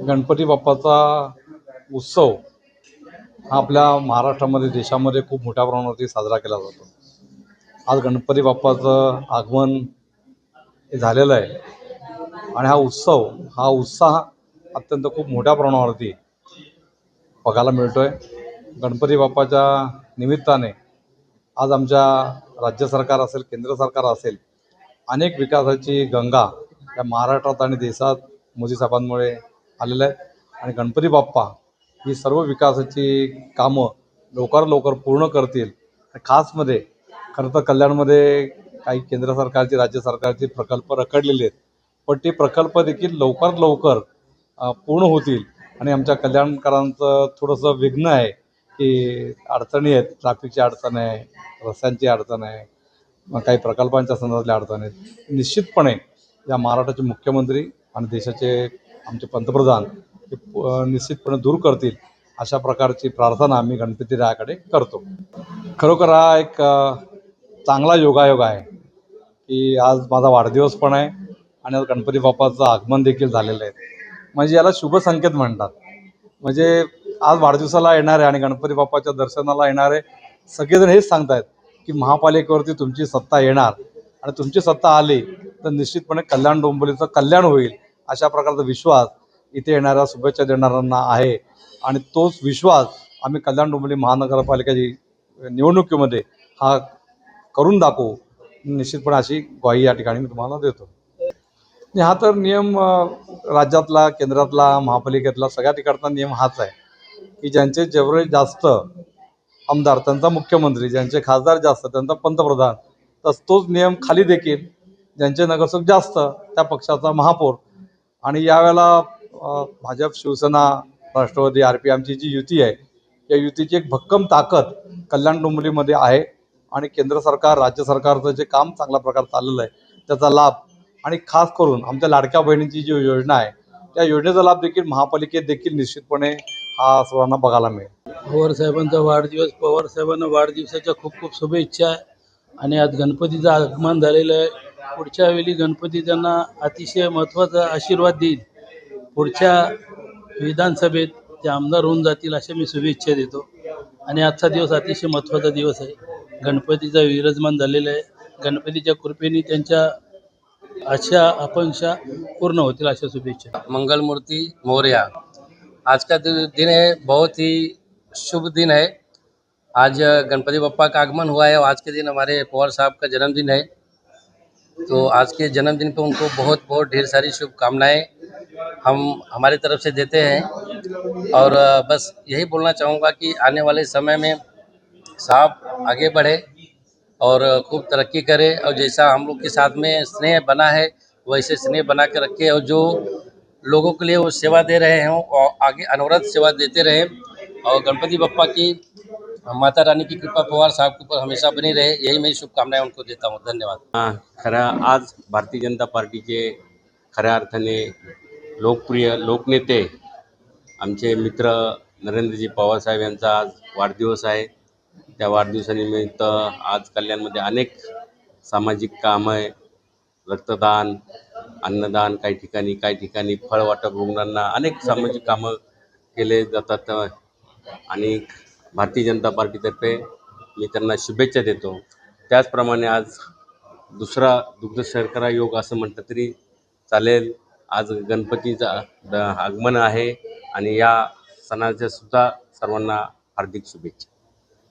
गणपती बाप्पाचा उत्सव हा आपल्या महाराष्ट्रामध्ये देशामध्ये खूप मोठ्या प्रमाणावरती साजरा केला जातो. आज गणपती बाप्पाचं आगमन हे झालेलं आहे. आणि हा उत्सव हा उत्साह अत्यंत खूप मोठ्या प्रमाणावरती बघायला मिळतो आहे गणपती बाप्पाच्या निमित्ताने आज आमच्या राज्य सरकार असेल केंद्र सरकार असेल अनेक विकासाची गंगा या महाराष्ट्रात आणि देशात मोदी साहेबांमुळे आलेलं आहे आणि गणपती बाप्पा ही सर्व विकासाची कामं लवकर लवकर पूर्ण करतील. खासमध्ये खरं तर कल्याणमध्ये काही केंद्र सरकारची राज्य सरकारचे प्रकल्प रखडलेले आहेत. पण ते प्रकल्प देखील लवकर लवकर पूर्ण होतील. आणि आमच्या कल्याणकरांचं थोडंसं विघ्न आहे की अडचणी आहेत. ट्रॅफिकची अडचण आहे रस्त्यांची अडचण आहे मग काही प्रकल्पांच्या संदर्भातल्या अडचणी आहेत. निश्चितपणे या महाराष्ट्राचे मुख्यमंत्री आणि देशाचे आमचे पंतप्रधान हे प- निश्चितपणे दूर करतील अशा प्रकारची प्रार्थना आम्ही गणपतीरायाकडे करतो. खरोखर हा एक चांगला योगायोग आहे की आज माझा वाढदिवस पण आहे आणि आज गणपती बाप्पाचं आगमन देखील झालेलं आहे. म्हणजे याला शुभ संकेत म्हणतात. म्हणजे आज वाढदिवसाला येणारे आणि गणपती बाप्पाच्या दर्शनाला येणारे सगळेजण हेच सांगतायत की महापालिकेवरती तुमची सत्ता येणार आणि तुमची सत्ता आली तर निश्चितपणे कल्याण डोंबिवलीचं कल्याण होईल. अशा प्रकारचा विश्वास इथे येणाऱ्या शुभेच्छा देणाऱ्यांना आहे. आणि तोच विश्वास आम्ही कल्याण डोंबिवली महानगरपालिकेची निवडणुकीमध्ये हा करून दाखवू. निश्चितपणे अशी ग्वाही या ठिकाणी मी तुम्हाला देतो. हा तर नियम राज्यातला केंद्रातला महापालिकेतला सगळ्या ठिकाणचा नियम हाच आहे. की ज्यांचे जेवढे जास्त आमदार त्यांचा मुख्यमंत्री ज्यांचे खासदार जास्त त्यांचा पंतप्रधान तस तोच नियम खाली देखील ज्यांचे नगरसेवक जास्त त्या पक्षाचा महापौर आणि यावेळेला भाजप शिवसेना राष्ट्रवादी आर पी आमची जी युती आहे या युतीची एक भक्कम ताकद कल्याण डोंबिवलीमध्ये आहे आणि केंद्र सरकार राज्य सरकारचं जे काम चांगल्या प्रकारे चाललेलं आहे त्याचा लाभ आणि खास करून आमच्या लाडक्या बहिणीची जी योजना आहे त्या योजनेचा लाभ देखील महापालिकेत देखील निश्चितपणे हा सर्वांना बघायला मिळेल. पवार साहेबांचा वाढदिवस पवार साहेबांना वाढदिवसाच्या खूप खूप शुभेच्छा आहे. आणि आज गणपतीचं आगमन झालेलं आहे. पुढच्या वेळी गणपती त्यांना अतिशय महत्त्वाचा आशीर्वाद देईल. पुढच्या विधानसभेत ते आमदार होऊन जातील अशा मी शुभेच्छा देतो. आणि आजचा दिवस अतिशय महत्त्वाचा दिवस आहे. गणपतीचा विराजमान झालेला आहे. गणपतीच्या कृपेने त्यांच्या अशा आकांक्षा पूर्ण होतील अशा शुभेच्छा. मंगलमूर्ती मौर्या. मौर्य आज का दिन है बहुत ही शुभ दिन है आज गणपति बप्पा का आगमन हुआ है और आज के दिन हमारे पवार साहब का जन्मदिन है. तो आज के जन्मदिन पे उनको बहुत बहुत ढेर सारी शुभकामनाएँ हम हमारी तरफ़ से देते हैं। और बस यही बोलना चाहूँगा कि आने वाले समय में साहब आगे बढ़े और खूब तरक्की करे और जैसा हम लोग के साथ में स्नेह बना है, वैसे स्नेह बना के रखे और जो लोगों के लिए वो सेवा दे रहे हों और आगे अनवरत सेवा देते रहें। और गणपति बप्पा की माता रानी की कृपा पवार साहब के ऊपर हमेशा बनी रहे यही मेरी शुभकामनाएं उनको देता हूँ धन्यवाद। हां खऱ्या आज भारतीय जनता पार्टीचे खऱ्या अर्थाने लोकप्रिय लोकनेते आमचे मित्र नरेंद्रजी पवारसाहेब यांचा आज वाढदिवस आहे. त्या वाढदिवसानिमित्त आज कल्याणमध्ये अनेक सामाजिक कामं आहे. रक्तदान अन्नदान काही ठिकाणी काही ठिकाणी फळ वाटप रुग्णांना अनेक सामाजिक कामं केले जातात. आणि भारतीय जनता पार्टीतर्फे मी त्यांना शुभेच्छा देतो. त्याचप्रमाणे आज दुसरा दुग्ध शर्करा योग असं म्हटलं तरी चालेल. आज गणपतीचा द- आगमन आहे आणि या सणाच्या सुद्धा सर्वांना हार्दिक शुभेच्छा.